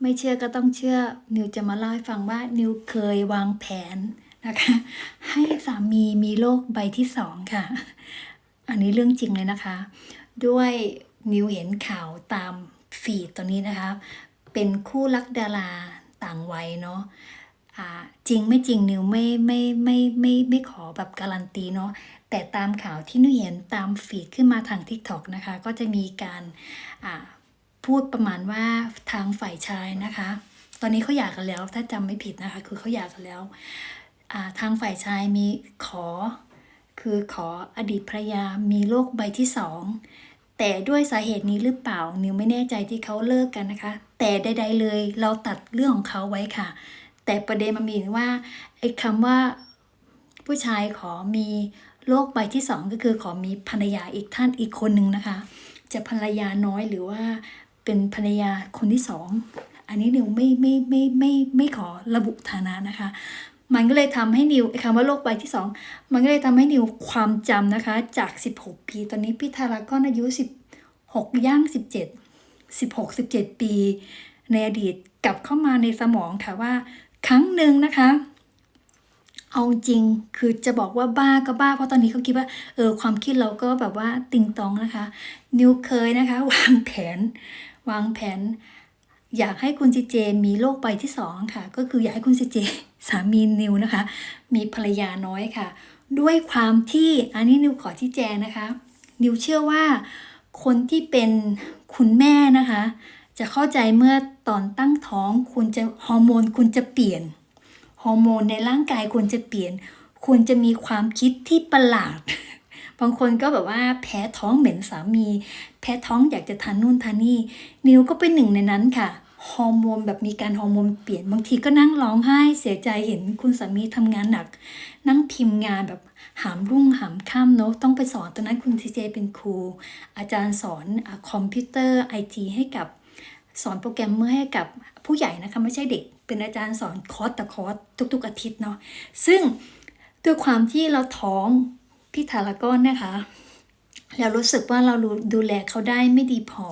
ไม่เชื่อก็ต้องเชื่อ นิวจะมาเล่าให้ฟังว่า นิวเคยวางแผนนะคะ ให้สามีมีโรคใบที่สองค่ะ อันนี้เรื่องจริงเลยนะคะ ด้วยนิวเห็นข่าวตามฟีดตอนนี้นะคะ เป็นคู่รักดาราต่างวัยเนาะอ่าจริงไม่จริงนิวไม่ไม่ไม่ไม่ไม่ขอแบบการันตีเนาะแต่ตามข่าวที่นิวเห็นตามฟีดขึ้นมาทาง TikTok นะคะ ก็จะมีการอ่า พูดประมาณว่าทางฝ่ายชายนะคะ ตอนนี้เขาหย่ากันแล้วถ้าจำไม่ผิดนะคะ คือเขาหย่ากันแล้วอ่าทางฝ่ายชายมีขอ คือขออดีตภรรยามีโรคใบที่สองแต่ด้วยสาเหตุนี้หรือเปล่า นิวไม่แน่ใจที่เขาเลิกกันนะคะ แต่ใด ๆ เลยเราตัดเรื่องของเขาไว้ค่ะ แต่ประเด็นมันมีว่าไอ้คำว่าผู้ชายขอมีโรคใบที่สองก็คือขอมีภรรยาอีกท่านอีกคนหนึ่งนะคะ จะภรรยาน้อยหรือว่า เป็นภรรยาคนที่สองอันนี้นิวไม่ไม่ไม่ไม่ไม่ขอระบุฐานะนะคะ มันก็เลยทำให้นิวไอคำว่าโรคใบที่สองมันก็เลยทำให้นิวความจำนะคะ จาก 16 ปี ตอนนี้พี่ทารากอนอายุ 16 ย่าง 17 16 17 ปี ในอดีตกลับเข้ามาในสมองค่ะว่า ครั้งหนึ่งนะคะเอาจริงคือจะบอกว่าบ้าก็บ้า เพราะตอนนี้เขาคิดว่าเออความคิดเราก็แบบว่าติงตองนะคะ นิวเคยนะคะ วางแผน วางแผน อยากให้คุณซีเจมีโรคใบที่สองค่ะ ก็คืออยากให้คุณซีเจสามีนิวนะคะ มีภรรยาน้อยค่ะ ด้วยความที่อันนี้นิวขอชี้แจงนะคะ นิวเชื่อว่าคนที่เป็นคุณแม่นะคะ จะเข้าใจเมื่อตอนตั้งท้องคุณจะฮอร์โมนคุณจะเปลี่ยนฮอร์โมนในร่างกายควรจะเปลี่ยนควรจะมีความคิดที่ประหลาด บางคนก็แบบว่าแพ้ท้องเหม็นสามี แพ้ท้องอยากจะทานนู่นทานนี่ นิวก็เป็นหนึ่งในนั้นค่ะฮอร์โมนแบบมีการฮอร์โมนเปลี่ยนบางทีก็นั่งร้องไห้เสียใจเห็นคุณสามีทำงานหนัก นั่งพิมพ์งานแบบหามรุ่งหามค่ำเนอะต้องไปสอนตอนนั้นคุณทีเจเป็นครู อาจารย์สอนอคอมพิวเตอร์ไอทีให้กับสอนโปรแกรมเมอร์ให้กับผู้ใหญ่นะคะไม่ใช่เด็ก เป็นอาจารย์สอนคอร์สแต่คอร์สทุก ๆ อาทิตย์เนาะซึ่งด้วยความที่เราท้อง พี่ทารากอนนะคะเรารู้สึกว่าเราดูแลเขาได้ไม่ดีพอ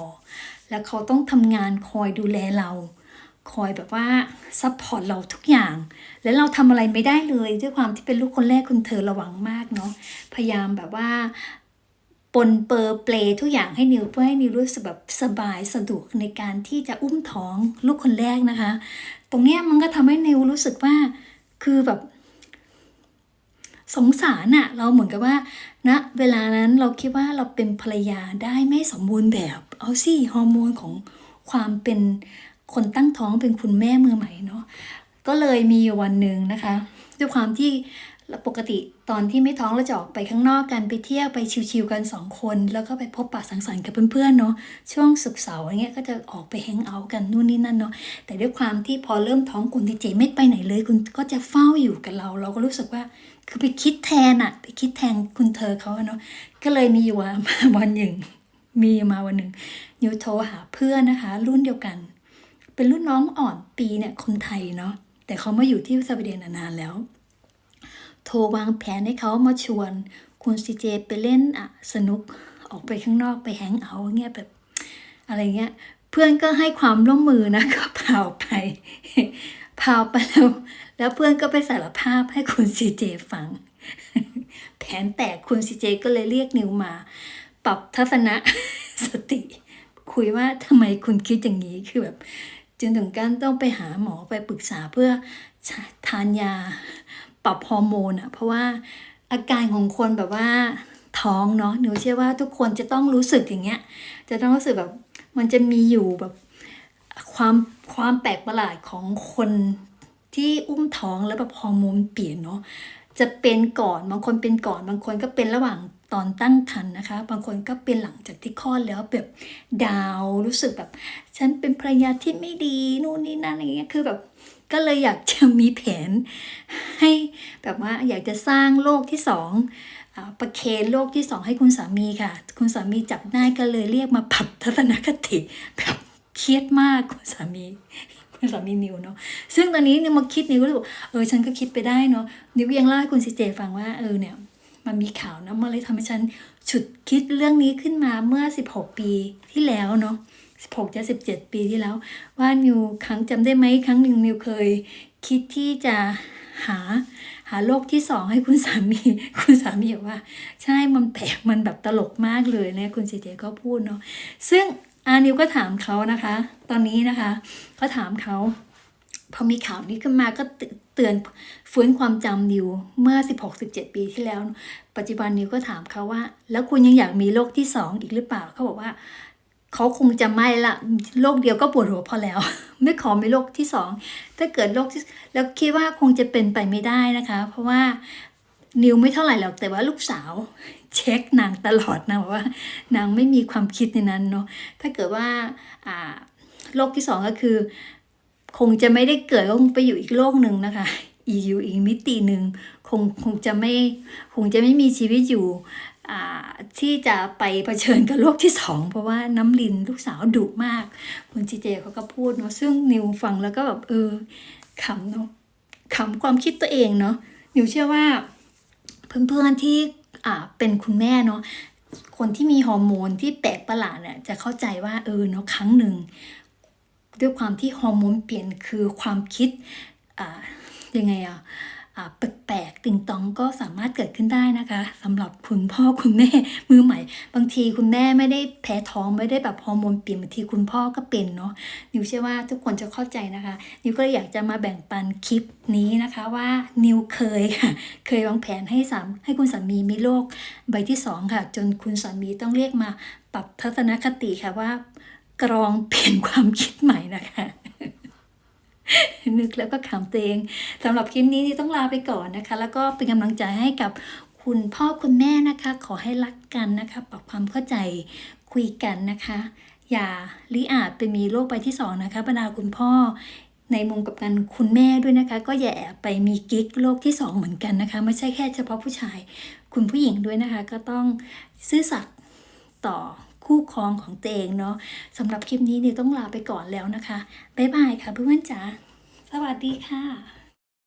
แล้วเขาต้องทำงานคอยดูแลเรา คอยแบบว่าซัพพอร์ตเราทุกอย่าง แล้วเราทำอะไรไม่ได้เลยด้วยความที่เป็นลูกคนแรกคุณเธอระวังมากเนาะพยายามแบบว่าปนเปอร์เปลทุกอย่างให้นิวเพื่อให้นิวรู้สึกแบบสบายสะดวกในการที่จะอุ้มท้องลูกคนแรกนะคะ ตรงเนี้ยมันก็ทำให้นิวรู้สึกว่าคือแบบ สงสารน่ะเราเหมือนกับว่าณนะเวลานั้นเราคิดว่าเราเป็นภรรยาได้ไม่สมบูรณ์แบบ เอาสิฮอร์โมนของความเป็นคนตั้งท้องเป็นคุณแม่มือใหม่เนาะก็เลยมีวันหนึ่งนะคะ ด้วยความที่ ปกติตอนที่ไม่ท้องเราจะออกไปข้างนอกกันไปเที่ยวไปชิวๆกันสองคน แล้วก็ไปพบปะสังสรรค์กับเพื่อนๆเนาะช่วงศุกร์เสาร์อะไรเงี้ยก็จะออกไปแฮงเอาท์กันนู่นนี่นั่นเนาะแต่ด้วยความที่พอเริ่มท้องคุณทีเจไม่ไปไหนเลยคุณก็จะเฝ้าอยู่กับเรา เราก็รู้สึกว่าคือไปคิดแทนอะไปคิดแทนคุณเธอเขาเนาะก็เลยมีอยู่ว่าวันหนึ่ง มีมาวันหนึ่งนิวโทรหาเพื่อนนะคะ รุ่นเดียวกัน เป็นรุ่นน้องอ่อนปีเนี่ยคนไทยเนาะแต่เขามาอยู่ที่สวีเดนนานแล้ว โทรวางแผนให้เขามาชวนคุณซีเจไปเล่นอะสนุกออกไปข้างนอกไปแฮงเอาเงี้ยแบบอะไรเงี้ย เพื่อนก็ให้ความร่วมมือนะก็พาไปพาไปแล้วแล้วเพื่อนก็ไปสารภาพให้คุณซีเจฟัง แผนแตกคุณซีเจก็เลยเรียกนิวมา ปรับทัศนะสติ คุยว่าทำไมคุณคิดอย่างนี้คือแบบจนถึงการต้องไปหาหมอไปปรึกษาเพื่อทานยา ปรับฮอร์โมนอะเพราะว่าอาการของคนแบบว่าท้องเนาะหนูเชื่อว่าทุกคนจะต้องรู้สึกอย่างเงี้ย จะต้องรู้สึกแบบมันจะมีอยู่แบบความความแปลกประหลาดของคนที่อุ้มท้องแล้วแบบฮอร์โมนเปลี่ยนเนาะจะเป็นก่อนบางคนเป็นก่อนบางคนก็เป็นระหว่างตอนตั้งครรภ์นะคะ บางคนก็เป็นหลังจากที่คลอดแล้วแบบดาวรู้สึกแบบ ฉันเป็นภรรยาที่ไม่ดีนู่นนี่นั่นอะไรเงี้ยคือแบบ ก็เลยอยากจะมีแผน ให้แบบว่าอยากจะสร้างโลกที่สองประเคนโลกที่สองให้คุณสามีค่ะ คุณสามีจับได้ก็เลยเรียกมาปรับทัศนคติแบบเครียดมากคุณสามีคุณสามีนิวเนาะซึ่งตอนนี้นิวมาคิดนิวก็เลยบอกเออฉันก็คิดไปได้เนาะนิวยังเล่าให้คุณซีเจฟังว่าเออเนี่ยมันมีข่าวนะมันเลยทำให้ฉันฉุดคิดเรื่องนี้ขึ้นมาเมื่อ 16 ปีที่แล้วเนาะ 16จะ17ปีที่แล้ว ว่านิวครั้งจำได้ไหมครั้งหนึ่งนิวเคย คิดที่จะหาหาโรคที่สองให้คุณสามีคุณสามีบอกว่า ใช่มันแปลกมันแบบตลกมากเลยนะคุณเจเจก็พูดเนาะซึ่งอานิวก็ถามเขานะคะ ตอนนี้นะคะ ก็ถามเขาพอมีข่าวนี้ขึ้นมาก็เตือนฟื้นความจำนิวเมื่อ 16-17 ปีที่แล้ว ปัจจุบันนิวก็ถามเขาว่า แล้วคุณยังอยากมีโรคที่สองอีกหรือเปล่าเขาบอกว่า เขาคงจะไม่ละโรคเดียวก็ปวดหัวพอแล้ว ไม่ขอมีโรคที่สองถ้าเกิดโรคที่แล้วคิดว่าคงจะเป็นไปไม่ได้นะคะ เพราะว่านิวไม่เท่าไหร่หรอกแต่ว่าลูกสาว เช็คนางตลอดนะว่านางไม่มีความคิดในนั้นเนาะถ้าเกิดว่าอ่าโรคที่สองก็คือ คงจะไม่ได้เกิดคงไปอยู่อีกโลกหนึ่งนะคะอีกอยู่อีกมิติหนึ่งคงคงจะไม่คงจะไม่มีชีวิตอยู่ ที่จะไปเผชิญกับโลกที่สองเพราะว่าน้ำลินลูกสาวดุมาก คุณจีเจเขาก็พูดเนาะซึ่งนิวฟังแล้วก็แบบเออขำเนาะขำความคิดตัวเองเนาะนิวเชื่อว่าเพื่อนๆที่อ่าเป็นคุณแม่เนาะคนที่มีฮอร์โมนที่แปลกประหลาดเนี่ยจะเข้าใจว่าเออเนาะครั้งหนึ่งด้วยความที่ฮอร์โมนเปลี่ยนคือความคิดอ่ายังไงอะอ่า แปลกๆติงตองก็สามารถเกิดขึ้นได้นะคะสำหรับคุณพ่อคุณแม่มือใหม่ บางทีคุณแม่ไม่ได้แพ้ท้องไม่ได้แบบฮอร์โมนเปลี่ยนบางทีคุณพ่อก็เป็นเนาะนิวเชื่อว่าทุกคนจะเข้าใจนะคะ นิวก็เลยอยากจะมาแบ่งปันคลิปนี้นะคะว่านิวเคยค่ะ เคยวางแผนให้สามให้คุณสามีมีโรคใบที่สองค่ะ จนคุณสามีต้องเรียกมาปรับทัศนคติค่ะว่ากรองเปลี่ยนความคิดใหม่นะคะ นึกแล้วก็ขำตัวเองสำหรับคลิปนี้ที่ต้องลาไปก่อนนะคะ แล้วก็เป็นกำลังใจให้กับคุณพ่อคุณแม่นะคะ ขอให้รักกันนะคะปรับความเข้าใจคุยกันนะคะ อย่าลิอาจไปมีโรคใบที่สองนะคะบรรดาคุณพ่อในมุมกับกันคุณแม่ด้วยนะคะ ก็อย่าแอบไปมีกิ๊กโลกที่สองเหมือนกันนะคะ ไม่ใช่แค่เฉพาะผู้ชาย คุณผู้หญิงด้วยนะคะ ก็ต้องซื่อสัตย์ต่อ คู่ครองของตัวเองเนาะสำหรับคลิปนี้เนี่ยต้องลาไปก่อนแล้วนะคะ บ๊ายบายค่ะเพื่อนๆจ๋าสวัสดีค่ะ